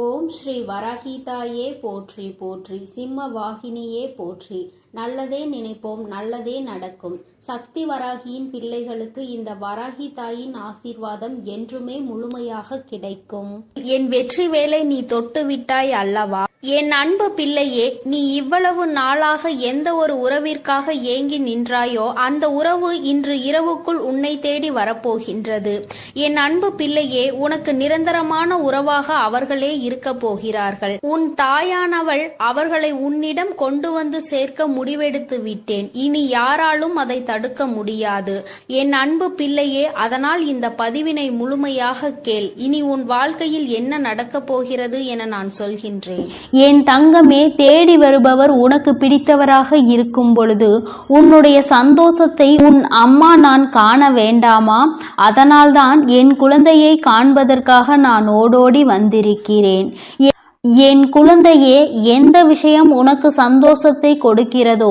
ஓம் ஸ்ரீ வராகிதாயே போற்றி போற்றி. சிம்ம வாகினியே போற்றி. நல்லதே நினைப்போம் நல்லதே நடக்கும். சக்தி வராகியின் பிள்ளைகளுக்கு இந்த வராகி தாயின் ஆசீர்வாதம் என்றுமே முழுமையாக கிடைக்கும். என் வெற்றி வேலை நீ தொட்டு விட்டாய் அல்லவா? என் அன்பு பிள்ளையே நீ இவ்வளவு நாளாக எந்த ஒரு உறவிற்காக ஏங்கி நின்றாயோ அந்த உறவு இன்று இரவுக்குள் உன்னை தேடி வரப்போகின்றது. என் அன்பு பிள்ளையே உனக்கு நிரந்தரமான உறவாக அவர்களே இருக்க போகிறார்கள். உன் தாயானவள் அவர்களை உன்னிடம் கொண்டு வந்து சேர்க்க முடிவெடுத்து விட்டேன். இனி யாராலும் அதை தடுக்க முடியாது. என் அன்பு பிள்ளையே அதனால் இந்த பதிவினை முழுமையாக கேள். இனி உன் வாழ்க்கையில் என்ன நடக்கப் போகிறது என நான் சொல்கின்றேன். என் தங்கமே தேடி வருபவர் உனக்கு பிடித்தவராக இருக்கும் பொழுது உன்னுடைய சந்தோஷத்தை உன் அம்மா நான் காண வேண்டாமா? அதனால்தான் என் குழந்தையை காண்பதற்காக நான் ஓடோடி வந்திருக்கிறேன். என் குழந்தையே எந்த விஷயம் உனக்கு சந்தோஷத்தை கொடுக்கிறதோ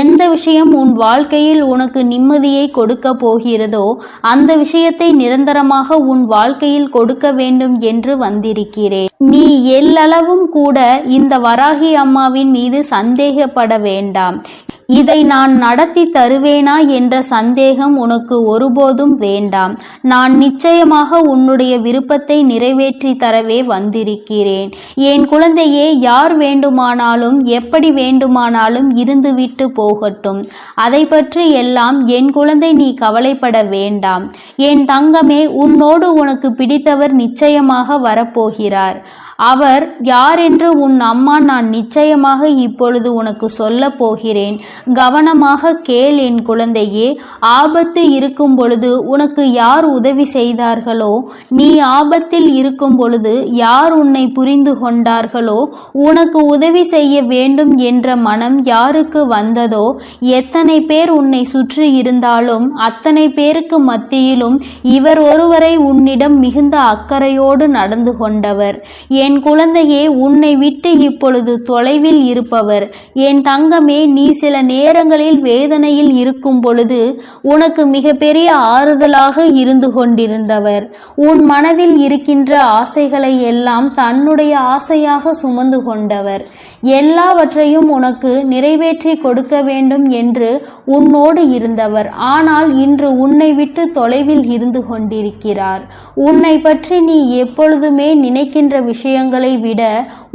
எந்த விஷயம் உன் வாழ்க்கையில் உனக்கு நிம்மதியை கொடுக்க போகிறதோ அந்த விஷயத்தை நிரந்தரமாக உன் வாழ்க்கையில் கொடுக்க வேண்டும் என்று வந்திருக்கிறேன். நீ எல்லளவும் கூட இந்த வராகி அம்மாவின் மீது சந்தேகப்பட வேண்டாம். இதை நான் நடத்தி தருவேனா என்ற சந்தேகம் உனக்கு ஒருபோதும் வேண்டாம். நான் நிச்சயமாக உன்னுடைய விருப்பத்தை நிறைவேற்றி தரவே வந்திருக்கிறேன். என் குழந்தையே யார் வேண்டுமானாலும் எப்படி வேண்டுமானாலும் இருந்துவிட்டு போகட்டும். அதை பற்றி எல்லாம் என் குழந்தை நீ கவலைப்பட வேண்டாம். என் தங்கமே உன்னோடு உனக்கு பிடித்தவர் நிச்சயமாக வரப்போகிறார். அவர் யாரென்று உன் அம்மா நான் நிச்சயமாக இப்பொழுது உனக்கு சொல்லப் போகிறேன். கவனமாக கேள் என் குழந்தையே. ஆபத்து இருக்கும் பொழுது உனக்கு யார் உதவி செய்தார்களோ? நீ ஆபத்தில் இருக்கும் பொழுது யார் உன்னை புரிந்து கொண்டார்களோ? உனக்கு உதவி செய்ய வேண்டும் என்ற மனம் யாருக்கு வந்ததோ? எத்தனை பேர் உன்னை சுற்றி இருந்தாலும் அத்தனை பேருக்கு மத்தியிலும் இவர் ஒருவரை உன்னிடம் மிகுந்த அக்கறையோடு நடந்து கொண்டவர். என் குழந்தையே உன்னை விட்டு இப்பொழுது தொலைவில் இருப்பவர். என் தங்கமே நீ சில நேரங்களில் வேதனையில் இருக்கும் பொழுது உனக்கு மிகப்பெரிய ஆறுதலாக இருந்து கொண்டிருந்தவர். உன் மனதில் இருக்கின்ற ஆசைகளை எல்லாம் தன்னுடைய ஆசையாக சுமந்து கொண்டவர். எல்லாவற்றையும் உனக்கு நிறைவேற்றி கொடுக்க வேண்டும் என்று உன்னோடு இருந்தவர். ஆனால் இன்று உன்னை விட்டு தொலைவில் இருந்து கொண்டிருக்கிறார். உன்னை பற்றி நீ எப்பொழுதுமே நினைக்கின்ற விஷயம் விஷயங்களை விட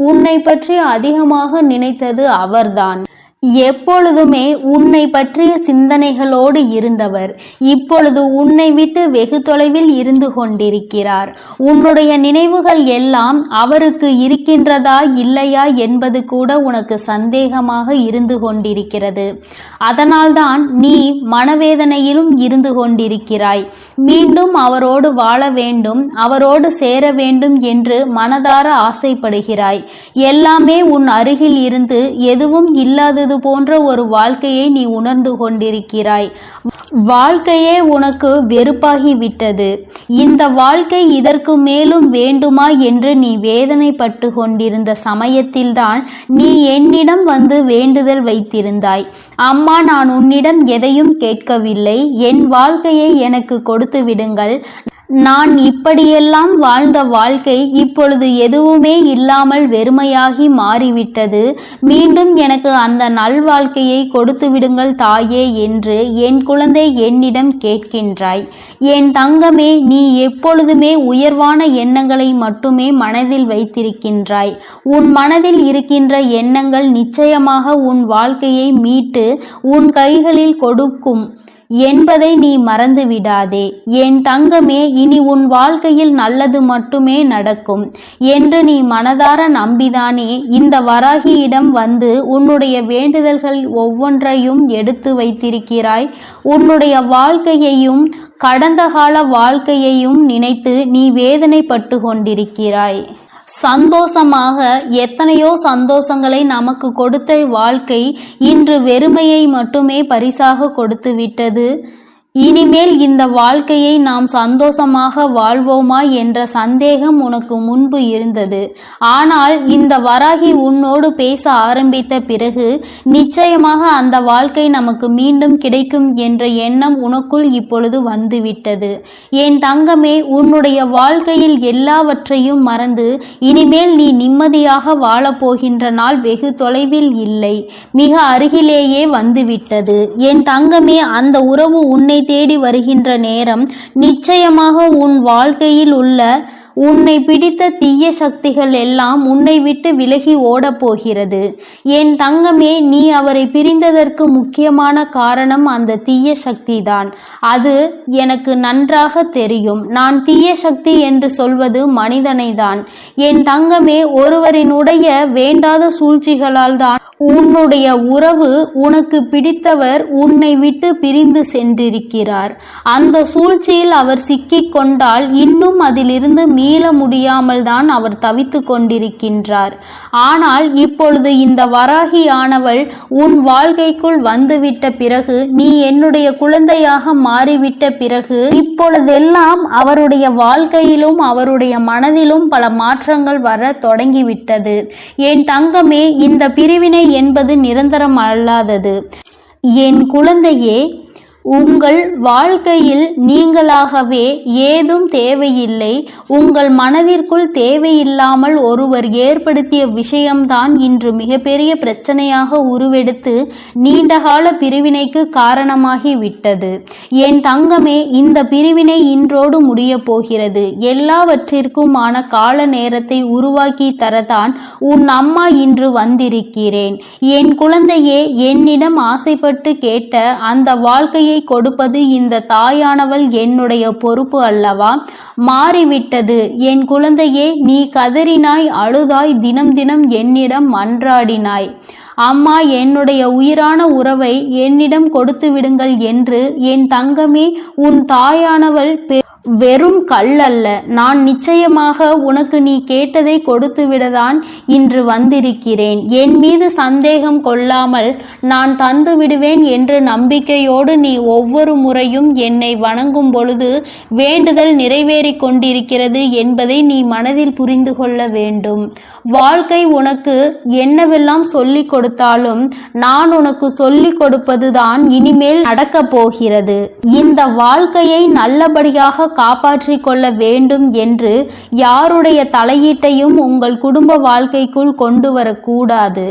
உன்னை பற்றி அதிகமாக நினைத்தது அவர்தான். எப்பொழுதுமே உன்னை பற்றிய சிந்தனைகளோடு இருந்தவர். இப்பொழுது உன்னை விட்டு வெகு தொலைவில் இருந்து கொண்டிருக்கிறார். உன்னுடைய நினைவுகள் எல்லாம் அவருக்கு இருக்கின்றதா இல்லையா என்பது கூட உனக்கு சந்தேகமாக இருந்து கொண்டிருக்கிறது. அதனால்தான் நீ மனவேதனையிலும் இருந்து கொண்டிருக்கிறாய். மீண்டும் அவரோடு வாழ வேண்டும் அவரோடு சேர வேண்டும் என்று மனதார ஆசைப்படுகிறாய். எல்லாமே உன் அருகில் இருந்து எதுவும் இல்லாதது போன்ற ஒரு வாழ்க்கையை நீ உணர்ந்து கொண்டிருக்கிறாய். வாழ்க்கையே உனக்கு வெறுப்பாகிவிட்டது. இந்த வாழ்க்கை இதற்கு மேலும் வேண்டுமா என்று நீ வேதனைப்பட்டு கொண்டிருந்த சமயத்தில்தான் நீ என்னிடம் வந்து வேண்டுதல் வைத்திருந்தாய். அம்மா நான் உன்னிடம் எதையும் கேட்கவில்லை. என் வாழ்க்கையை எனக்கு கொடுத்து விடுங்கள். நான் இப்படியெல்லாம் வாழ்ந்த வாழ்க்கை இப்பொழுது எதுவுமே இல்லாமல் வெறுமையாகி மாறிவிட்டது. மீண்டும் எனக்கு அந்த நல்வாழ்க்கையை கொடுத்து விடுங்கள் தாயே என்று என் குழந்தை என்னிடம் கேட்கின்றாய். என் தங்கமே நீ எப்பொழுதுமே உயர்வான எண்ணங்களை மட்டுமே மனதில் வைத்திருக்கின்றாய். உன் மனதில் இருக்கின்ற எண்ணங்கள் நிச்சயமாக உன் வாழ்க்கையை மீட்டு உன் கைகளில் கொடுக்கும். என்பதை நீ மறந்து விடாதே என் தங்கமே இனி உன் வாழ்க்கையில் நல்லது மட்டுமே நடக்கும் என்று நீ மனதார நம்பிதானே. இந்த வராகியிடம் வந்து உன்னுடைய வேண்டுதல்கள் ஒவ்வொன்றையும் எடுத்து வைத்திருக்கிறாய். உன்னுடைய வாழ்க்கையையும் கடந்த கால வாழ்க்கையையும் நினைத்து நீ வேதனைப்பட்டு கொண்டிருக்கிறாய். சந்தோஷமாக எத்தனையோ சந்தோஷங்களை நமக்கு கொடுத்த வாழ்க்கை இன்று வெறுமையை மட்டுமே பரிசாக கொடுத்து விட்டது. இனிமேல் இந்த வாழ்க்கையை நாம் சந்தோஷமாக வாழ்வோமா என்ற சந்தேகம் உனக்கு முன்பு இருந்தது. ஆனால் இந்த வராகி உன்னோடு பேச ஆரம்பித்த பிறகு நிச்சயமாக அந்த வாழ்க்கை நமக்கு மீண்டும் கிடைக்கும் என்ற எண்ணம் உனக்குள் இப்பொழுது வந்துவிட்டது. என் தங்கமே உன்னுடைய வாழ்க்கையில் எல்லாவற்றையும் மறந்து இனிமேல் நீ நிம்மதியாக வாழப்போகின்ற நாள் வெகு தொலைவில் இல்லை. மிக அருகிலேயே வந்துவிட்டது. என் தங்கமே அந்த உறவு உன்னை தேடி வருகின்ற நேரம் நிச்சயமாக உன் வாழ்க்கையில் உள்ள உன்னை பிடித்த தீய சக்திகள் எல்லாம் உன்னை விட்டு விலகி ஓடப் போகிறது என் தங்கமே நீ அவரை பிரிந்ததற்கு முக்கியமான காரணம் அந்த தீய சக்திதான். அது எனக்கு நன்றாக தெரியும். நான் தீய சக்தி என்று சொல்வது மனிதனைதான். என் தங்கமே ஒருவரினுடைய வேண்டாத சூழ்ச்சிகளால் தான் உன்னுடைய உறவு உனக்கு பிடித்தவர் உன்னை விட்டு பிரிந்து சென்றிருக்கிறார். அந்த சூழ்ச்சியில் அவர் சிக்கிக் கொண்டால் இன்னும் அதிலிருந்து மீள முடியாமல் தான் அவர் தவித்து கொண்டிருக்கின்றார். ஆனால் இப்பொழுது இந்த வராகியானவள் உன் வாழ்க்கைக்குள் வந்துவிட்ட பிறகு நீ என்னுடைய குழந்தையாக மாறிவிட்ட பிறகு இப்பொழுதெல்லாம் அவருடைய வாழ்க்கையிலும் அவருடைய மனதிலும் பல மாற்றங்கள் வர தொடங்கிவிட்டது. என் தங்கமே இந்த பிரிவினை என்பது நிரந்தரம் அல்லாதது. என் குழந்தையே உங்கள் வாழ்க்கையில் நீங்களாகவே ஏதும் தேவையில்லை. உங்கள் மனதிற்குள் தேவையில்லாமல் ஒருவர் ஏற்படுத்திய விஷயம்தான் இன்று மிகப்பெரிய பிரச்சனையாக உருவெடுத்து நீண்டகால பிரிவினைக்கு காரணமாகி விட்டது என் தங்கமே இந்த பிரிவினை இன்றோடு முடிய போகிறது எல்லாவற்றிற்குமான கால நேரத்தை உருவாக்கி தரதான் உன் அம்மா இன்று வந்திருக்கிறேன். என் குழந்தையே என்னிடம் ஆசைப்பட்டு கேட்ட அந்த வாழ்க்கையை கொடுப்பது இந்த தாயானவள் என்னுடைய பொறுப்பு அல்லவா? மாறிவிட்டது. என் குழந்தையே நீ கதறினாய் அழுதாய் தினம் தினம் என்னிடம் மன்றாடினாய் அம்மா என்னுடைய உயிரான உறவை என்னிடம் கொடுத்து விடுங்கள் என்று என் தங்கமே உன் தாயானவள் வெறும் கல் அல்ல. நான் நிச்சயமாக உனக்கு நீ கேட்டதை கொடுத்துவிடதான் இன்று வந்திருக்கிறேன். என் மீது சந்தேகம் கொள்ளாமல் நான் தந்து விடுவேன் என்று நம்பிக்கையோடு நீ ஒவ்வொரு முறையும் என்னை வணங்கும் பொழுது வேண்டுதல் நிறைவேறிக் கொண்டிருக்கிறது என்பதை நீ மனதில் புரிந்து கொள்ள வேண்டும். வாழ்க்கை உனக்கு என்னவெல்லாம் சொல்லிக் கொடுத்தாலும் நான் உனக்கு சொல்லிக் கொடுப்பதுதான் இனிமேல் நடக்கப் போகிறது. இந்த வாழ்க்கையை நல்லபடியாக காப்பாற்றிக் கொள்ள வேண்டும் என்று யாருடைய தலையீட்டையும் உங்கள் குடும்ப வாழ்க்கைக்குள் கொண்டு வரக்கூடாது.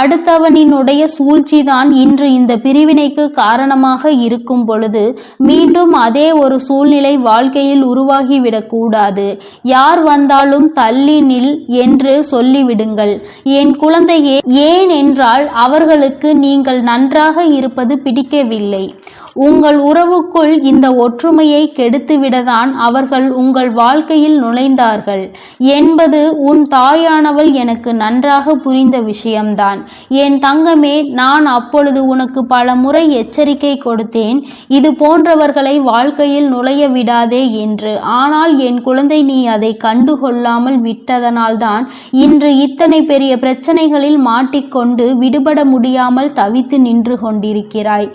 அடுத்தவனினுடைய சூழ்ச்சிதான் இன்று இந்த பிரிவினைக்கு காரணமாக இருக்கும் பொழுது மீண்டும் அதே ஒரு சூழ்நிலை வாழ்க்கையில் உருவாகிவிடக்கூடாது. யார் வந்தாலும் தள்ளி நில் என்று சொல்லிவிடுங்கள். என் குழந்தையே ஏன் என்றால் அவர்களுக்கு நீங்கள் நன்றாக இருப்பது பிடிக்கவில்லை. உங்கள் உறவுக்குள் இந்த ஒற்றுமையை கெடுத்துவிடதான் அவர்கள் உங்கள் வாழ்க்கையில் நுழைந்தார்கள். என்பது உன் தாயானவள் எனக்கு நன்றாக புரிந்த விஷயம்தான். என் தங்கமே நான் அப்பொழுது உனக்கு பல முறை எச்சரிக்கை கொடுத்தேன். இது போன்றவர்களை வாழ்க்கையில் நுழைய விடாதே என்று. ஆனால் என் குழந்தை நீ அதை கண்டுகொள்ளாமல் விட்டதனால்தான் இன்று இத்தனை பெரிய பிரச்சனைகளில் மாட்டிக்கொண்டு விடுபட முடியாமல் தவித்து நின்று கொண்டிருக்கிறாய்.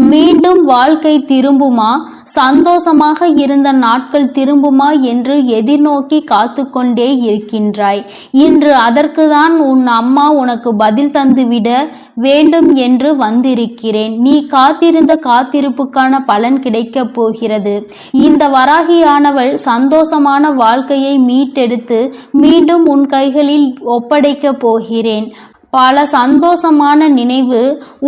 மீண்டும் வாழ்க்கை திரும்புமா? சந்தோஷமாக இருந்த நாட்கள் திரும்புமா என்று எதிர்நோக்கி காத்து கொண்டே இருக்கின்றாய். இன்று அதற்குதான் உன் அம்மா உனக்கு பதில் தந்துவிட வேண்டும் என்று வந்திருக்கிறேன். நீ காத்திருந்த காத்திருப்புக்கான பலன் கிடைக்கப் போகிறது. இந்த வராகியானவள் சந்தோஷமான வாழ்க்கையை மீட்டெடுத்து மீண்டும் உன் கைகளில் ஒப்படைக்கப் போகிறேன். பல சந்தோஷமான நினைவு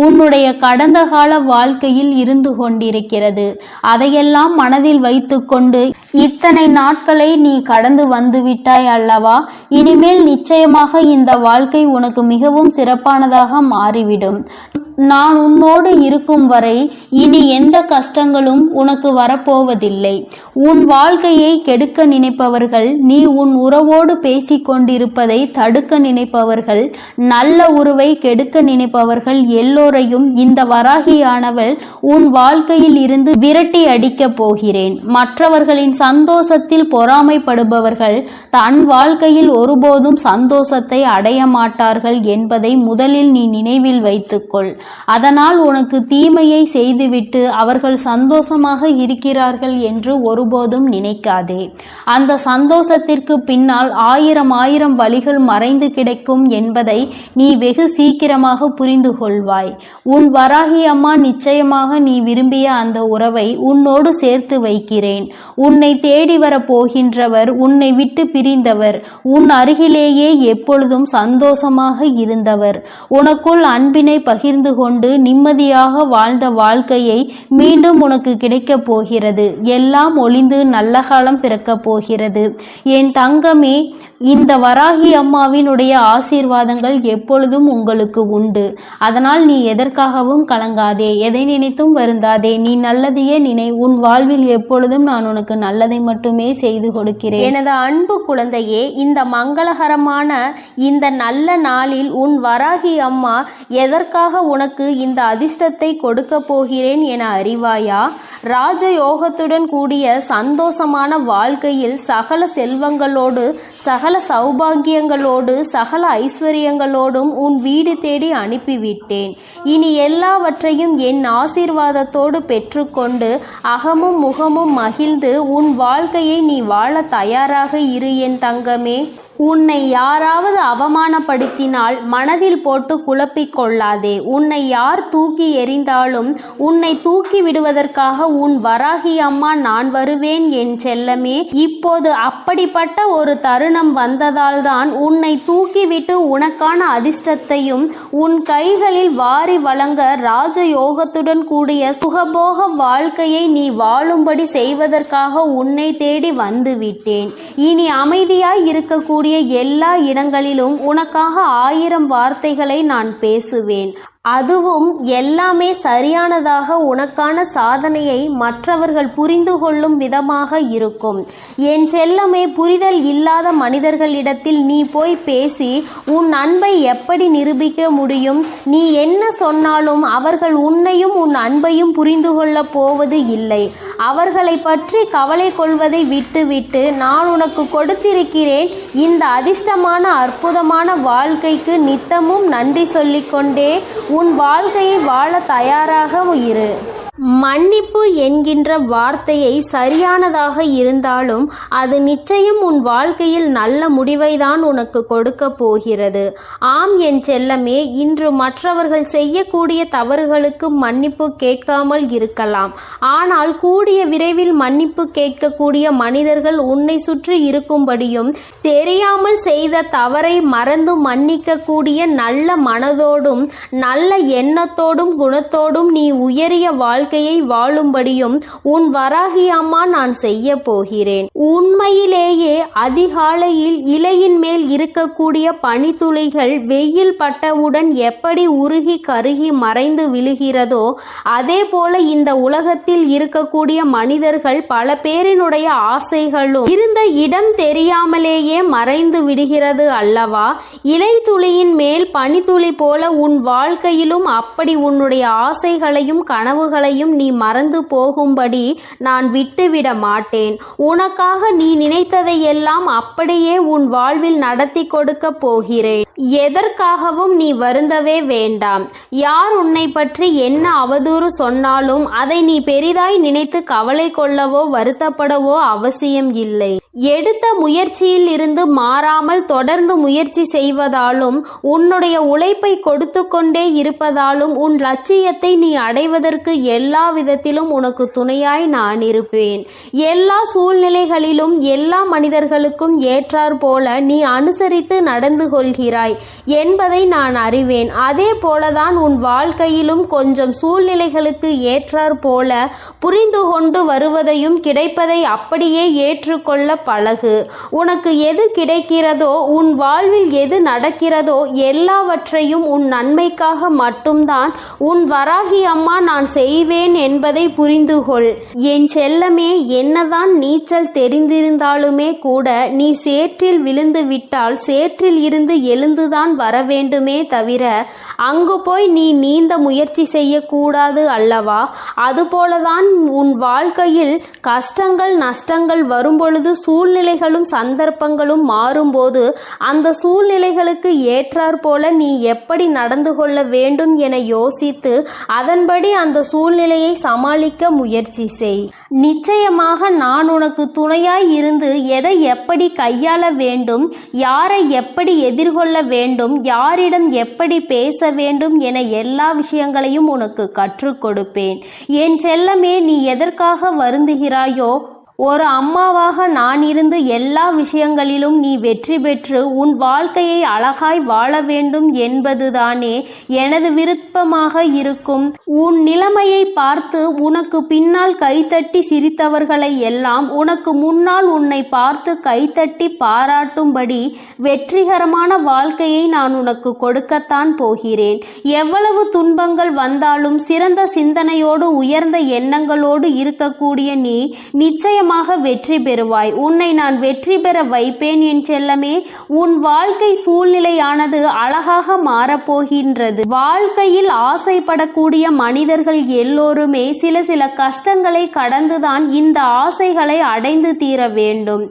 உன்னுடைய கடந்த கால வாழ்க்கையில் இருந்து கொண்டிருக்கிறது. அதையெல்லாம் மனதில் வைத்துக்கொண்டு இத்தனை நாட்களை நீ கடந்து வந்து விட்டாய் அல்லவா? இனிமேல் நிச்சயமாக இந்த வாழ்க்கை உனக்கு மிகவும் சிறப்பானதாக மாறிவிடும். நான் உன்னோடு இருக்கும் வரை இனி எந்த கஷ்டங்களும் உனக்கு வரப்போவதில்லை. உன் வாழ்க்கையை கெடுக்க நினைப்பவர்கள் நீ உன் உறவோடு பேசிக் கொண்டிருப்பதை தடுக்க நினைப்பவர்கள் நல்ல உறவை கெடுக்க நினைப்பவர்கள் எல்லோரையும் இந்த வராகியானவள் உன் வாழ்க்கையில் இருந்து விரட்டி அடிக்கப் போகிறேன். மற்றவர்களின் சந்தோஷத்தில் பொறாமைப்படுபவர்கள் தன் வாழ்க்கையில் ஒருபோதும் சந்தோஷத்தை அடைய மாட்டார்கள் என்பதை முதலில் நீ நினைவில் வைத்துக்கொள். அதனால் உனக்கு தீமையை செய்துவிட்டு அவர்கள் சந்தோஷமாக இருக்கிறார்கள் என்று ஒருபோதும் நினைக்காதே. அந்த சந்தோஷத்திற்கு பின்னால் ஆயிரம் ஆயிரம் வழிகள் மறைந்து கிடைக்கும் என்பதை நீ வெகு சீக்கிரமாக புரிந்து கொள்வாய். உன் வராகி அம்மா நிச்சயமாக நீ விரும்பிய அந்த உறவை உன்னோடு சேர்த்து வைக்கிறேன். உன்னை தேடி வரப் போகின்றவர் உன்னை விட்டு பிரிந்தவர் உன் அருகிலேயே எப்பொழுதும் சந்தோஷமாக இருந்தவர். உனக்குள் அன்பினை பகிர்ந்து கொண்டு நிம்மதியாக வாழ்ந்த வாழ்க்கையை மீண்டும் உனக்கு கிடைக்கப் போகிறது. எல்லாம் ஒளிந்து நல்ல காலம் பிறக்கப் போகிறது. என் தங்கமே இந்த வராகி அம்மாவினுடைய ஆசீர்வாதங்கள் எப்பொழுதும் உங்களுக்கு உண்டு. அதனால் நீ எதற்காகவும் கலங்காதே எதை நினைத்தும் வருந்தாதே. நீ நல்லதையே நினை உன் வாழ்வில் எப்பொழுதும் நான் உனக்கு நல்லதை மட்டுமே செய்து கொடுக்கிறேன். எனது அன்பு குழந்தையே இந்த மங்களகரமான இந்த நல்ல நாளில் உன் வராகி அம்மா எதற்காக உனக்கு இந்த அதிர்ஷ்டத்தை கொடுக்க போகிறேன் என அறிவாயா? ராஜயோகத்துடன் கூடிய சந்தோஷமான வாழ்க்கையில் சகல செல்வங்களோடு சகல சௌபாகியங்களோடு சகல ஐஸ்வர்யங்களோடும் உன் வீடு தேடி அனுப்பிவிட்டேன். இனி எல்லாவற்றையும் என் ஆசீர்வாதத்தோடு பெற்றுக்கொண்டு அகமும் முகமும் மகிழ்ந்து உன் வாழ்க்கையை நீ வாழ தயாராக இரு என் தங்கமே. உன்னை யாராவது அவமானப்படுத்தினால் மனதில் போட்டு குழப்பிக் கொள்ளாதே. உன்னை யார் தூக்கி எறிந்தாலும் உன்னை தூக்கி விடுவதற்காக உன் வராகி அம்மா நான் வருவேன் என் செல்லமே. இப்போது அப்படிப்பட்ட ஒரு தருணம் வந்ததால்தான் உன்னை தூக்கிவிட்டு உனக்கான அதிர்ஷ்டத்தையும் உன் கைகளில் வாரி வழங்க ராஜயோகத்துடன் கூடிய சுகபோக வாழ்க்கையை நீ வாழும்படி செய்வதற்காக உன்னை தேடி வந்துவிட்டேன். இனி அமைதியாய் இருக்கக்கூடிய எல்லா இடங்களிலும் உனக்காக ஆயிரம் வார்த்தைகளை நான் பேசுவேன். அதுவும் எல்லாமே சரியானதாக உனக்கான சாதனையை மற்றவர்கள் புரிந்து கொள்ளும் விதமாக இருக்கும். என் செல்லமே புரிதல் இல்லாத மனிதர்களிடத்தில் நீ போய் பேசி உன் அன்பை எப்படி நிரூபிக்க முடியும்? நீ என்ன சொன்னாலும் அவர்கள் உன்னையும் உன் அன்பையும் புரிந்து கொள்ளப் போவது இல்லை. அவர்களை பற்றி கவலை கொள்வதை விட்டுவிட்டு நான் உனக்கு கொடுத்திருக்கிறேன். இந்த அதிர்ஷ்டமான அற்புதமான வாழ்க்கைக்கு நித்தமும் நன்றி சொல்லிக்கொண்டே உன் வாழ்க்கையை வாழ தயாராக இரு. மன்னிப்பு என்கின்ற வார்த்தையை சரியானதாக இருந்தாலும் அது நிச்சயம் உன் வாழ்க்கையில் நல்ல முடிவைதான் உனக்கு கொடுக்க போகிறது. ஆம் என் செல்லமே இன்று மற்றவர்கள் செய்யக்கூடிய தவறுகளுக்கு மன்னிப்பு கேட்காமல் இருக்கலாம். ஆனால் கூடிய விரைவில் மன்னிப்பு கேட்கக்கூடிய மனிதர்கள் உன்னை சுற்றி இருக்கும்படியும் தெரியாமல் செய்த தவறை மறந்து மன்னிக்கக்கூடிய நல்ல மனதோடும் நல்ல எண்ணத்தோடும் குணத்தோடும் நீ உயரிய வாழ்க்கையை வாழும்படியும் உன் வராகி அம்மா நான் செய்ய போகிறேன். உண்மையிலேயே அதிகாலையில் இலையின் மேல் இருக்கக்கூடிய பனித்துளிகள் வெயில் பட்டவுடன் எப்படி உருகி கருகி மறைந்து விழுகிறதோ அதே போல இந்த உலகத்தில் இருக்கக்கூடிய மனிதர்கள் பல பேரினுடைய ஆசைகளும் இருந்த இடம் தெரியாமலேயே மறைந்து விடுகிறது அல்லவா? இலை துளியின் மேல் பனித்துளி போல உன் வாழ்க்கையிலும் அப்படி உன்னுடைய ஆசைகளையும் கனவுகளையும் நீ மறந்து போகும்படி நான் விட்டுவிட மாட்டேன். உனக்காக நீ நினைத்ததையெல்லாம் அப்படியே உன் வாழ்வில் நடத்தி கொடுக்க போகிறேன். எதற்காகவும் நீ வருந்தவே வேண்டாம். யார் உன்னை பற்றி என்ன அவதூறு சொன்னாலும் அதை நீ பெரிதாய் நினைத்து கவலை கொள்ளவோ வருத்தப்படவோ அவசியம் இல்லை. எடுத்த முயற்சியில் இருந்து மாறாமல் தொடர்ந்து முயற்சி செய்வதாலும் உன்னுடைய உழைப்பை கொடுத்து கொண்டே இருப்பதாலும் உன் லட்சியத்தை நீ அடைவதற்கு எல்லா விதத்திலும் உனக்கு துணையாய் நான் இருப்பேன். எல்லா சூழ்நிலைகளிலும் எல்லா மனிதர்களுக்கும் ஏற்றாற் போல நீ அனுசரித்து நடந்து கொள்கிறாய் என்பதை நான் அறிவேன். அதே போலதான் உன் வாழ்க்கையிலும் கொஞ்சம் சூழ்நிலைகளுக்கு ஏற்றாற் போல புரிந்து கொண்டு வருவதையும் கிடைப்பதை அப்படியே ஏற்றுக்கொள்ள பழகு. உனக்கு எது கிடைக்கிறதோ உன் வாழ்வில் எது நடக்கிறதோ எல்லாவற்றையும் உன் நன்மைக்காக மட்டும்தான் உன் வராகி அம்மா நான் செய்வேன் என்பதை புரிந்துகொள். என் செல்லமே என்னதான் நீச்சல் தெரிந்திருந்தாலுமே கூட நீ சேற்றில் விழுந்து விட்டால் சேற்றில் இருந்து எழுந்துதான் வர வேண்டுமே தவிர அங்கு போய் நீ நீந்த முயற்சி செய்யக்கூடாது அல்லவா? அதுபோலதான் உன் வாழ்க்கையில் கஷ்டங்கள் நஷ்டங்கள் வரும்பொழுது சூழ்நிலைகளும் சந்தர்ப்பங்களும் மாறும்போது அந்த சூழ்நிலைகளுக்கு ஏற்றாற்போல நீ எப்படி நடந்து கொள்ள வேண்டும் என யோசித்து அதன்படி அந்த சூழ்நிலையை சமாளிக்க முயற்சி செய். நிச்சயமாக நான் உனக்கு துணையாய் இருந்து எதை எப்படி கையாள வேண்டும் யாரை எப்படி எதிர்கொள்ள வேண்டும் யாரிடம் எப்படி பேச வேண்டும் என எல்லா விஷயங்களையும் உனக்கு கற்றுக் கொடுப்பேன். என் செல்லமே நீ எதற்காக வருந்துகிறாயோ ஒரு அம்மாவாக நான் இருந்து எல்லா விஷயங்களிலும் நீ வெற்றி பெற்று உன் வாழ்க்கையை அழகாய் வாழ வேண்டும் என்பதுதானே எனது விருப்பமாக இருக்கும். உன் நிலைமையை பார்த்து உனக்கு பின்னால் கைத்தட்டி சிரித்தவர்களை எல்லாம் உனக்கு முன்னால் உன்னை பார்த்து கைத்தட்டி பாராட்டும்படி வெற்றிகரமான வாழ்க்கையை நான் உனக்கு கொடுக்கத்தான் போகிறேன். எவ்வளவு துன்பங்கள் வந்தாலும் சிறந்த சிந்தனையோடு உயர்ந்த எண்ணங்களோடு இருக்கக்கூடிய நீ நிச்சயமாக நிச்சயமாக வெற்றி பெறுவாய். உன்னை நான் வெற்றி பெற வைப்பேன் என் செல்லமே. உன் வாழ்க்கை சூழ்நிலையானது அழகாக மாறப்போகின்றது. வாழ்க்கையில் ஆசைப்படக்கூடிய மனிதர்கள் எல்லோருமே சில சில கஷ்டங்களை கடந்துதான் இந்த ஆசைகளை அடைந்து தீர வேண்டும்.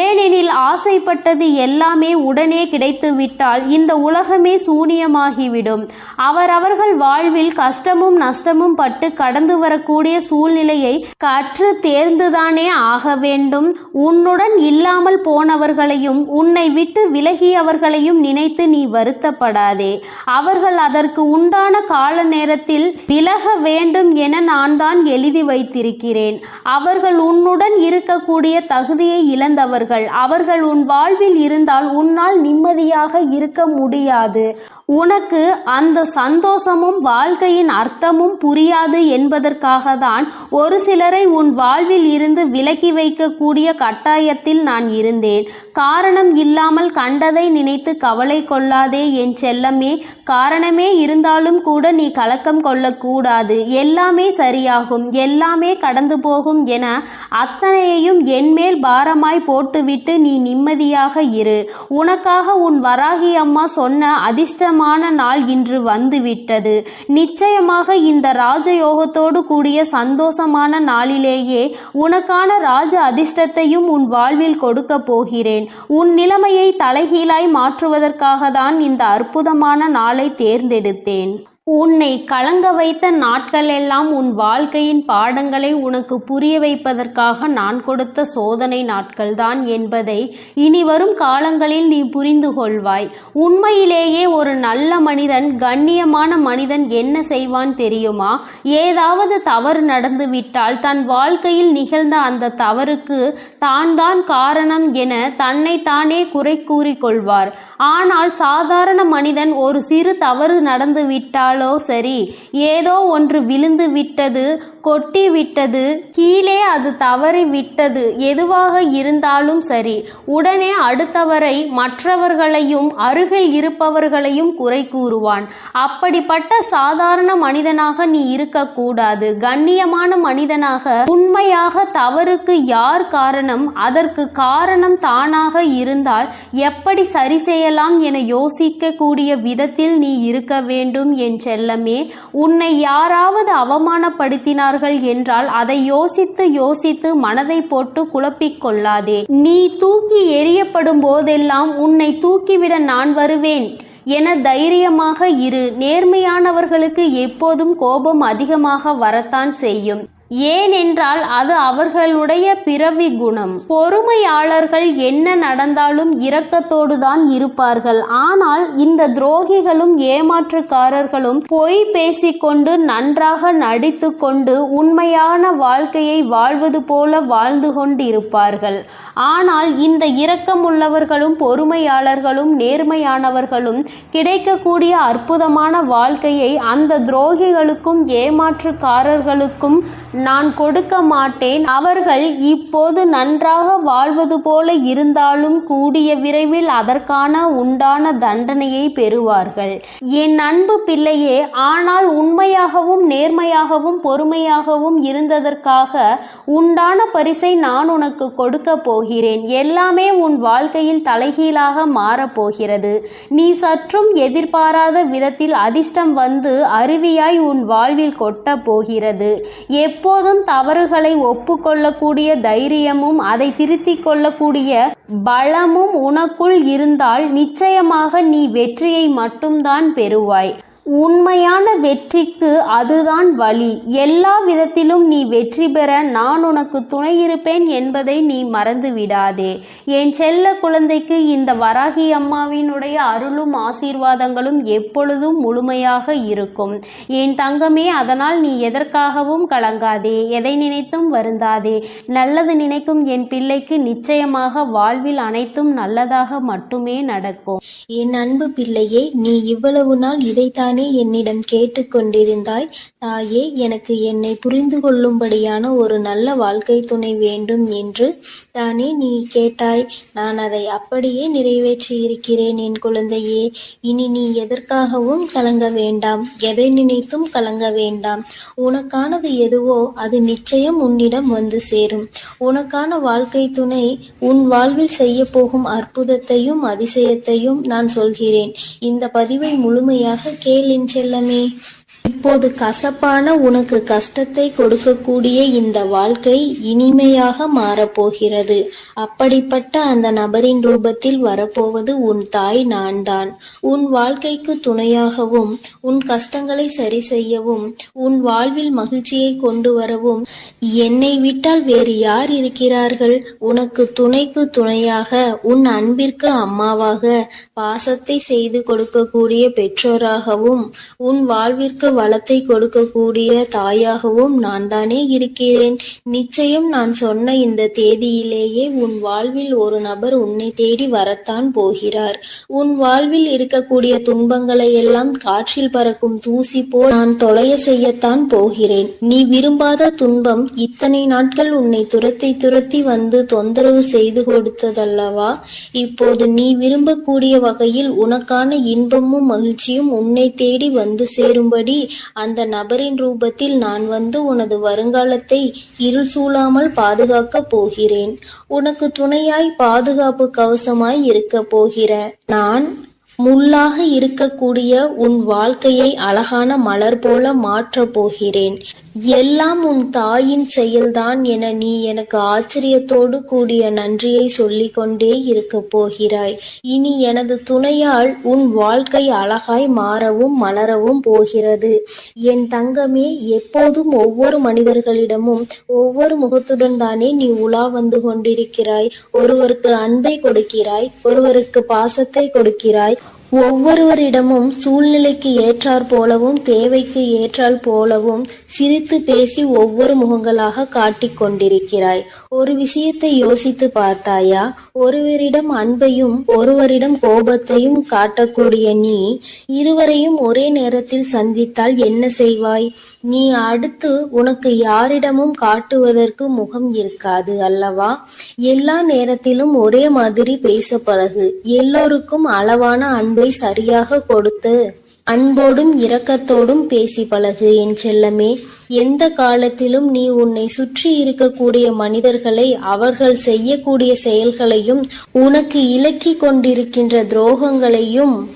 ஏனெனில் ஆசைப்பட்டது எல்லாமே உடனே கிடைத்துவிட்டால் இந்த உலகமே சூனியமாகிவிடும். அவரவர்கள் வாழ்வில் கஷ்டமும் நஷ்டமும் பட்டு கடந்து வரக்கூடிய சூழ்நிலையை கற்று தேர்ந்துதானே ஆக வேண்டும். உன்னுடன் இல்லாமல் போனவர்களையும் உன்னை விட்டு விலகியவர்களையும் நினைத்து நீ வருத்தப்படாதே. அவர்கள் அதற்கு உண்டான கால நேரத்தில் விலக வேண்டும் என நான் தான் எழுதி வைத்திருக்கிறேன். அவர்கள் உன்னுடன் இருக்கக்கூடிய தகுதியை இழந்தவர்கள். அவர்கள் உன் வாழ்வில் இருந்தால் உன்னால் நிம்மதியாக இருக்க முடியாது. உனக்கு அந்த சந்தோஷமும் வாழ்க்கையின் அர்த்தமும் புரியாது என்பதற்காக தான் ஒரு சிலரை உன் வாழ்வில் இருந்து விலக்கி வைக்கக்கூடிய கட்டாயத்தில் நான் இருந்தேன். காரணம் இல்லாமல் கண்டதை நினைத்து கவலை கொள்ளாதே என் செல்லமே. காரணமே இருந்தாலும் கூட நீ கலக்கம் கொள்ளக்கூடாது. எல்லாமே சரியாகும். எல்லாமே கடந்து போகும் என அத்தனையையும் என்மேல் பாரமாய் போட்டுவிட்டு நீ நிம்மதியாக இரு. உனக்காக உன் வராகி அம்மா சொன்ன அதிர்ஷ்டம் அதிர்ஷ்டமான நாள் இன்று வந்துவிட்டது. நிச்சயமாக இந்த ராஜயோகத்தோடு கூடிய சந்தோஷமான நாளிலேயே உனக்கான ராஜ அதிர்ஷ்டத்தையும் உன் வாழ்வில் கொடுக்க போகிறேன். உன் நிலைமையை தலைகீழாய் மாற்றுவதற்காக தான் இந்த அற்புதமான நாளை தேர்ந்தெடுத்தேன். உன்னை கலங்க வைத்த நாட்கள் எல்லாம் உன் வாழ்க்கையின் பாடங்களை உனக்கு புரிய வைப்பதற்காக நான் கொடுத்த சோதனை நாட்கள்தான் என்பதை இனி வரும் காலங்களில் நீ புரிந்து கொள்வாய். உண்மையிலேயே ஒரு நல்ல மனிதன் கண்ணியமான மனிதன் என்ன செய்வான் தெரியுமா? ஏதாவது தவறு நடந்துவிட்டால் தன் வாழ்க்கையில் நிகழ்ந்த அந்த தவறுக்கு தான் தான் காரணம் என தன்னை தானே குறை கூறிக்கொள்வார். ஆனால் சாதாரண மனிதன் ஒரு சிறு தவறு நடந்துவிட்டால் விட்டாலோ சரி ஏதோ ஒன்று விழுந்து விட்டது கொட்டி விட்டது கீழே அது தவறி விட்டது எதுவாக இருந்தாலும் சரி உடனே அடுத்தவரை மற்றவர்களையும் அருகில் இருப்பவர்களையும் குறை கூறுவான். அப்படிப்பட்ட சாதாரண மனிதனாக நீ இருக்கக்கூடாது. கண்ணியமான மனிதனாக உண்மையாக தவறுக்கு யார் காரணம் அதற்கு காரணம் தானாக இருந்தால் எப்படி சரி செய்யலாம் என யோசிக்கக்கூடிய விதத்தில் நீ இருக்க வேண்டும் என்ற செல்லமே உன்னை யாராவது அவமானப்படுத்தினார்கள் என்றால் அதை யோசித்து யோசித்து மனதை போட்டு குழப்பிக் கொள்ளாதே. நீ தூக்கி எறியப்படும் போதெல்லாம் உன்னை தூக்கிவிட நான் வருவேன். என தைரியமாக இரு. நேர்மையானவர்களுக்கு எப்போதும் கோபம் அதிகமாக வரத்தான் செய்யும். ஏனென்றால் அது அவர்களுடைய பிறவி குணம். பொறுமையாளர்கள் என்ன நடந்தாலும் இரக்கத்தோடு தான் இருப்பார்கள். ஆனால் இந்த துரோகிகளும் ஏமாற்றுக்காரர்களும் பொய் பேசிக்கொண்டு நன்றாக நடித்து கொண்டு உண்மையான வாழ்க்கையை வாழ்வது போல வாழ்ந்து கொண்டிருப்பார்கள். ஆனால் இந்த இரக்கம் உள்ளவர்களும் பொறுமையாளர்களும் நேர்மையானவர்களும் கிடைக்கக்கூடிய அற்புதமான வாழ்க்கையை அந்த துரோகிகளுக்கும் ஏமாற்றுக்காரர்களுக்கும் நான் கொடுக்க மாட்டேன். அவர்கள் இப்போது நன்றாக வாழ்வது போல இருந்தாலும் கூடிய விரைவில் அதற்கான உண்டான தண்டனையை பெறுவார்கள். என் அன்பு பிள்ளையே ஆனால் உண்மையாகவும் நேர்மையாகவும் பொறுமையாகவும் இருந்ததற்காக உண்டான பரிசை நான் உனக்கு கொடுக்க போகிறேன். எல்லாமே உன் வாழ்க்கையில் தலைகீழாக மாறப்போகிறது நீ சற்றும் எதிர்பாராத விதத்தில் அதிர்ஷ்டம் வந்து அருவியாய் உன் வாழ்வில் கொட்ட போகிறது. எப்போ எப்போதும் தவறுகளை ஒப்புக்கொள்ளக்கூடிய தைரியமும் அதை திருத்திக் கொள்ளக்கூடிய பலமும் உனக்குள் இருந்தால் நிச்சயமாக நீ வெற்றியை மட்டும்தான் பெறுவாய். உண்மையான வெற்றிக்கு அதுதான் வழி. எல்லா விதத்திலும் நீ வெற்றி பெற நான் உனக்கு துணை இருப்பேன் என்பதை நீ மறந்து விடாதே. என் செல்ல குழந்தைக்கு இந்த வராகி அம்மாவினுடைய அருளும் ஆசீர்வாதங்களும் எப்பொழுதும் முழுமையாக இருக்கும். என் தங்கமே அதனால் நீ எதற்காகவும் கலங்காதே. எதை நினைத்தும் வருந்தாதே. நல்லது நினைக்கும் என் பிள்ளைக்கு நிச்சயமாக வாழ்வில் அனைத்தும் நல்லதாக மட்டுமே நடக்கும். என் அன்பு பிள்ளையே நீ இவ்வளவு நாள் இதைத்தான் என்னிடம் கேட்டுக்கொண்டிருந்தாய்? தாயே எனக்கு என்னை புரிந்து கொள்ளும்படியான ஒரு நல்ல வாழ்க்கை துணை வேண்டும் என்று தானே நீ கேட்டாய்? நான் அதை அப்படியே நிறைவேற்றி இருக்கிறேன் என் குழந்தையே. இனி நீ எதற்காகவும் கலங்க வேண்டாம். எதை நினைத்தும் கலங்க வேண்டாம். உனக்கானது எதுவோ அது நிச்சயம் உன்னிடம் வந்து சேரும். உனக்கான வாழ்க்கை துணை உன் வாழ்வில் செய்ய போகும் அற்புதத்தையும் அதிசயத்தையும் நான் சொல்கிறேன். இந்த பதிவை முழுமையாக கேளின் செல்லமே. இப்போது கசப்பான உனக்கு கஷ்டத்தை கொடுக்கக்கூடிய இந்த வாழ்க்கை இனிமையாக மாறப்போகிறது. அப்படிப்பட்ட அந்த நபரின் ரூபத்தில் வரப்போவது உன் தாய் நான் தான் உன் வாழ்க்கைக்கு துணையாகவும் உன் கஷ்டங்களை சரி செய்யவும் உன் வாழ்வில் மகிழ்ச்சியை கொண்டு வரவும் என்னை விட்டால் வேறு யார் இருக்கிறார்கள்? உனக்கு துணைக்கு துணையாக உன் அன்பிற்கு அம்மாவாக பாசத்தை செய்து கொடுக்கக்கூடிய பெற்றோராகவும் உன் வாழ்விற்கு வளத்தை கொடுக்கக்கூடிய தாயாகவும் நான் தானே இருக்கிறேன். நிச்சயம் நான் சொன்ன இந்த தேதியிலேயே உன் வாழ்வில் ஒரு நபர் உன்னை தேடி வரத்தான் போகிறார். உன் வாழ்வில் இருக்கக்கூடிய துன்பங்களை எல்லாம் காற்றில் பறக்கும் தூசி போல் நான் தொலைய செய்யத்தான் போகிறேன். நீ விரும்பாத துன்பம் இத்தனை நாட்கள் உன்னை துரத்தி துரத்தி வந்து தொந்தரவு செய்து கொடுத்ததல்லவா? இப்போது நீ விரும்பக்கூடிய வகையில் உனக்கான இன்பமும் மகிழ்ச்சியும் உன்னை தேடி வந்து சேரும்படி அந்த நபரின் ரூபத்தில் நான் வந்து உனது வருங்காலத்தை இருள் சூழாமல் பாதுகாக்கப் போகிறேன். உனக்கு துணையாய் பாதுகாப்பு கவசமாய் இருக்க போகிற நான் முள்ளாக இருக்கக்கூடிய உன் வாழ்க்கையை அழகான மலர் போல மாற்றப் போகிறேன். எல்லாம் உன் தாயின் செயல்தான் என நீ எனக்கு ஆச்சரியத்தோடு கூடிய நன்றியை சொல்லிக் கொண்டே இருக்கப் போகிறாய். இனி எனது துணையால் உன் வாழ்க்கை அழகாய் மாறவும் மலரவும் போகிறது. என் தங்கமே எப்போதும் ஒவ்வொரு மனிதர்களிடமும் ஒவ்வொரு முகத்துடன் தானே நீ உலா வந்து கொண்டிருக்கிறாய். ஒருவருக்கு அன்பை கொடுக்கிறாய் ஒருவருக்கு பாசத்தை கொடுக்கிறாய் ஒவ்வொருவரிடமும் சூழ்நிலைக்கு ஏற்றாற் போலவும் தேவைக்கு ஏற்றால் போலவும் சிரித்து பேசி ஒவ்வொரு முகங்களாக காட்டிக் கொண்டிருக்கிறாய். ஒரு விஷயத்தை யோசித்து பார்த்தாயா? ஒருவரிடம் அன்பையும் ஒருவரிடம் கோபத்தையும் காட்டக்கூடிய நீ இருவரையும் ஒரே நேரத்தில் சந்தித்தால் என்ன செய்வாய்? நீ அடுத்து உனக்கு யாரிடமும் காட்டுவதற்கு முகம் இருக்காது அல்லவா? எல்லா நேரத்திலும் ஒரே மாதிரி பேச பழகு எல்லோருக்கும் அளவான அன்பு சரியாக கொடுத்து அன்போடும் இரக்கத்தோடும் பேசி பழகு என் செல்லமே. எந்த காலத்திலும் நீ உன்னை சுற்றி இருக்கக்கூடிய மனிதர்களை அவர்கள் செய்யக்கூடிய செயல்களையும் உனக்கு இலக்கி கொண்டிருக்கின்ற துரோகங்களையும்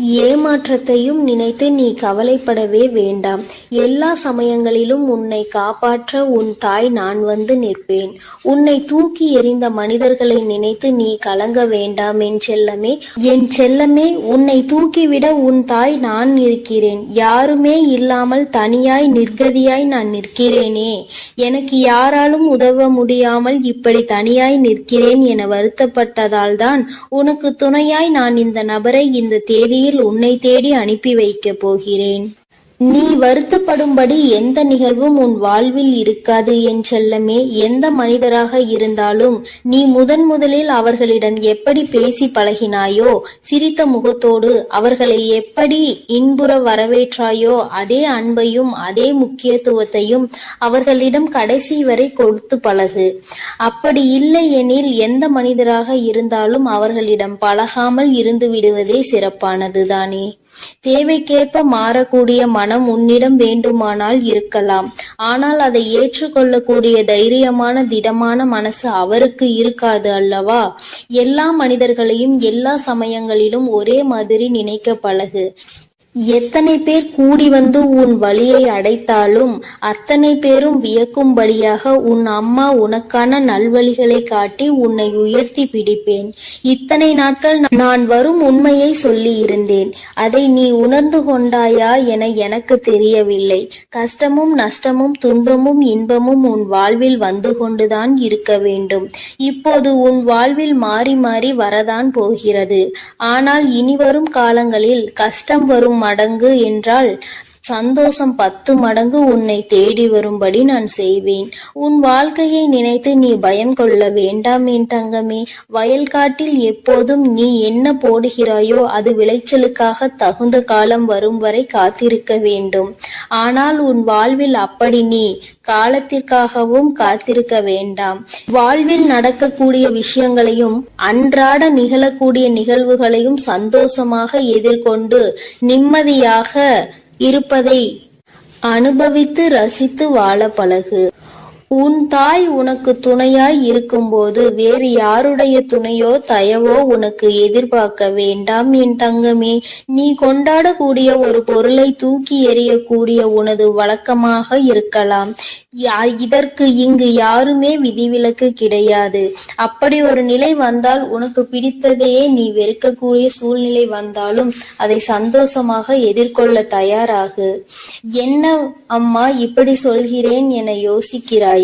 ஏமாற்றத்தையும் நினைத்து நீ கவலைப்படவே வேண்டாம். எல்லா சமயங்களிலும் உன்னை காப்பாற்ற உன் தாய் நான் வந்து நிற்பேன். உன்னை தூக்கி எறிந்த மனிதர்களை நினைத்து நீ கலங்க வேண்டாம் என் செல்லமே. என் செல்லமே உன்னை தூக்கிவிட உன் தாய் நான் இருக்கிறேன். யாருமே இல்லாமல் தனியாய் நிர்கதியாய் நான் நிற்கிறேனே. எனக்கு யாராலும் உதவ முடியாமல் இப்படி தனியாய் நிற்கிறேன் என வருத்தப்பட்டதால் தான் உனக்கு துணையாய் நான் இந்த நபரை இந்த தேதியில் உன்னை தேடி அனுப்பி வைக்கப் போகிறேன். நீ வருத்தப்படும்படி எந்த நிகழ்வும் உன் வாழ்வில் இருக்காது என் செல்லமே. எந்த மனிதராக இருந்தாலும் நீ முதன் முதலில் அவர்களிடம் எப்படி பேசி பழகினாயோ சிரித்த முகத்தோடு அவர்களை எப்படி இன்புற வரவேற்றாயோ அதே அன்பையும் அதே முக்கியத்துவத்தையும் அவர்களிடம் கடைசி வரை கொடுத்து பழகு. அப்படி இல்லை எனில் எந்த மனிதராக இருந்தாலும் அவர்களிடம் பழகாமல் இருந்து விடுவதே சிறப்பானது தானே தேவைக்கேற்ப மாறக்கூடிய மனம் உன்னிடம் வேண்டுமானால் இருக்கலாம். ஆனால் அதை ஏற்றுக்கொள்ளக்கூடிய தைரியமான திடமான மனசு அவருக்கு இருக்காது அல்லவா? எல்லா மனிதர்களையும் எல்லா சமயங்களிலும் ஒரே மாதிரி நினைக்க பழகு. எத்தனை பேர் கூடி வந்து உன் வழியை அடைத்தாலும் அத்தனை பேரும் வியக்கும்படியாக உன் அம்மா உனக்கான நல்வழிகளை காட்டி உன்னை உயர்த்தி பிடிப்பேன். இத்தனை நாட்கள் நான் வரும் உண்மையை சொல்லி இருந்தேன். அதை நீ உணர்ந்து கொண்டாயா என எனக்கு தெரியவில்லை. கஷ்டமும் நஷ்டமும் துன்பமும் இன்பமும் உன் வாழ்வில் வந்து கொண்டுதான் இருக்க வேண்டும். இப்போது உன் வாழ்வில் மாறி மாறி வரதான் போகிறது. ஆனால் இனிவரும் காலங்களில் கஷ்டம் வரும் மடங்கு என்றால் சந்தோஷம் பத்து மடங்கு உன்னை தேடி வரும்படி நான் செய்வேன். உன் வாழ்க்கையை நினைத்து நீ பயம் கொள்ள வேண்டாம் என் தங்கமே. வயல்காட்டில் எப்போதும் நீ என்ன போடுகிறாயோ அது விளைச்சலுக்காக தகுந்த காலம் வரும் வரை காத்திருக்க வேண்டும். ஆனால் உன் வாழ்வில் அப்படி நீ காலத்திற்காகவும் காத்திருக்க வேண்டாம். வாழ்வில் நடக்கக்கூடிய விஷயங்களையும் அன்றாட நிகழக்கூடிய நிகழ்வுகளையும் சந்தோஷமாக எதிர்கொண்டு நிம்மதியாக இருப்பதை அனுபவித்து ரசித்து வாழ பழகு. உன் தாய் உனக்கு துணையாய் இருக்கும்போது வேறு யாருடைய துணையோ தயவோ உனக்கு எதிர்பார்க்க வேண்டாம் என் தங்கமே. நீ கொண்டாடக்கூடிய ஒரு பொருளை தூக்கி எறியக்கூடிய உனது வழக்கமாக இருக்கலாம். இதற்கு இங்கு யாருமே விதிவிலக்கு கிடையாது. அப்படி ஒரு நிலை வந்தால் உனக்கு பிடித்ததையே நீ வெறுக்கக்கூடிய சூழ்நிலை வந்தாலும் அதை சந்தோஷமாக எதிர்கொள்ள தயாராகு. என்ன அம்மா இப்படி சொல்கிறேன் என யோசிக்கிறாய்?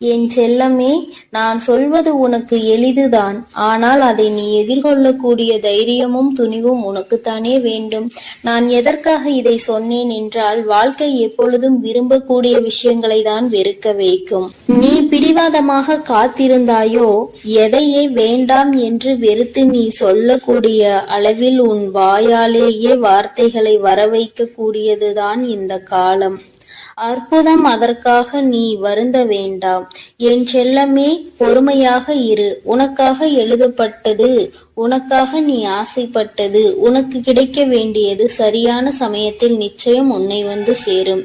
என் செல்லமே நான் சொல்வது உனக்கு எளிதுதான். ஆனால் அதை நீ எதிர்கொள்ளக்கூடிய தைரியமும் துணிவும் உனக்குத்தானே வேண்டும். நான் எதற்காக இதை சொன்னேன் என்றால் வாழ்க்கை எப்பொழுதும் விரும்பக்கூடிய விஷயங்களை தான் வெறுக்க வைக்கும். நீ பிடிவாதமாக காத்திருந்தாயோ எதையே வேண்டாம் என்று வெறுத்து நீ சொல்லக்கூடிய அளவில் உன் வாயாலேயே வார்த்தைகளை வரவைக்க கூடியதுதான் இந்த காலம். அற்புதம் அதற்காக நீ வருந்த வேண்டாம். என் செல்லமே பொறுமையாக இரு. உனக்காக எழுதப்பட்டது உனக்காக நீ ஆசைப்பட்டது உனக்கு கிடைக்க வேண்டியது சரியான சமயத்தில் நிச்சயம் உன்னை வந்து சேரும்.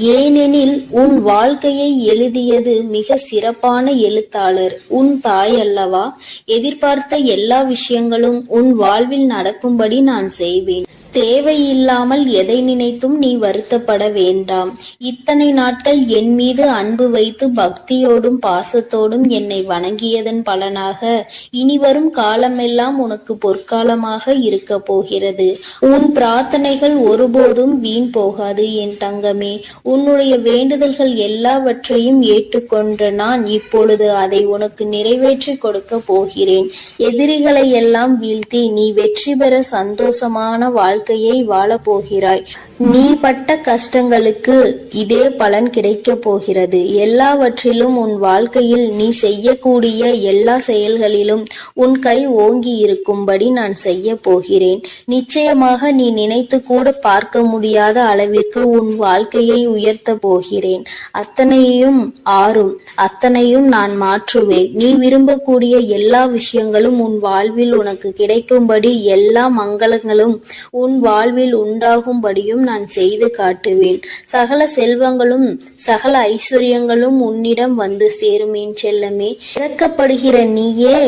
ஏனெனில் உன் வாழ்க்கையை எழுதியது மிக சிறப்பான எழுத்தாளர். உன் தாய் அல்லவா? எதிர்பார்த்த எல்லா விஷயங்களும் உன் வாழ்வில் நடக்கும்படி நான் செய்வேன். தேவையில்லாமல் எதை நினைத்தும் நீ வருத்தப்பட வேண்டாம். இத்தனை நாட்கள் என் மீது அன்பு வைத்து பக்தியோடும் பாசத்தோடும் என்னை வணங்கியதன் பலனாக இனிவரும் காலமெல்லாம் உனக்கு பொற்காலமாக இருக்க போகிறது. உன் பிரார்த்தனைகள் ஒருபோதும் வீண் போகாது என் தங்கமே. உன்னுடைய வேண்டுதல்கள் எல்லாவற்றையும் ஏற்றுக்கொண்ட நான் இப்பொழுது அதை உனக்கு நிறைவேற்றி கொடுக்க போகிறேன். எதிரிகளை எல்லாம் வீழ்த்தி நீ வெற்றி பெற சந்தோஷமான வாழ்க்கை வாழ்க்கையை வாழப்போகிறாய். நீ பட்ட கஷ்டங்களுக்கு இதே பலன் கிடைக்கப் போகிறது. எல்லாவற்றிலும் உன் வாழ்க்கையில் நீ செய்யக்கூடிய எல்லா செயல்களிலும் உன் கை ஓங்கி இருக்கும்படி நான் செய்ய போகிறேன். நிச்சயமாக நீ நினைத்து கூட பார்க்க முடியாத அளவிற்கு உன் வாழ்க்கையை உயர்த்த போகிறேன். அத்தனையும் ஆறும். அத்தனையும் நான் மாற்றுவேன். நீ விரும்பக்கூடிய எல்லா விஷயங்களும் உன் வாழ்வில் உனக்கு கிடைக்கும்படி எல்லா மங்களங்களும் உன் வாழ்வில் உண்டாகும்படியும் நான் செய்து காட்டுவேன். சகல செல்வங்களும் சகல ஐஸ்வர்யங்களும் உன்னிடம் வந்து சேரும் என் செல்லமே. இறக்கப்படுகிற நீயே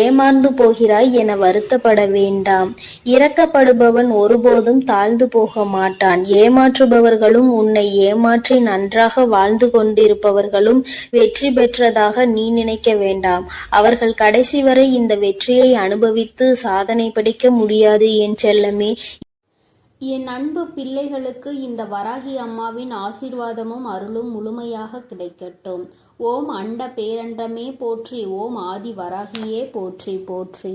ஏமாந்து போகிறாய் என வருத்தப்பட வேண்டாம். இறக்கப்படுபவன் ஒருபோதும் தாழ்ந்து போக மாட்டான். ஏமாற்றுபவர்களும் உன்னை ஏமாற்றி நன்றாக வாழ்ந்து கொண்டிருப்பவர்களும் வெற்றி பெற்றதாக நீ நினைக்க வேண்டாம். அவர்கள் கடைசி வரை இந்த வெற்றியை அனுபவித்து சாதனை படிக்க முடியாது என் செல்லமே. என் அன்பு பிள்ளைகளுக்கு இந்த வராகி அம்மாவின் ஆசீர்வாதமும் அருளும் முழுமையாக கிடைக்கட்டும். ஓம் அண்ட பேரண்டமே போற்றி ஓம் ஆதி வராகியே போற்றி போற்றி.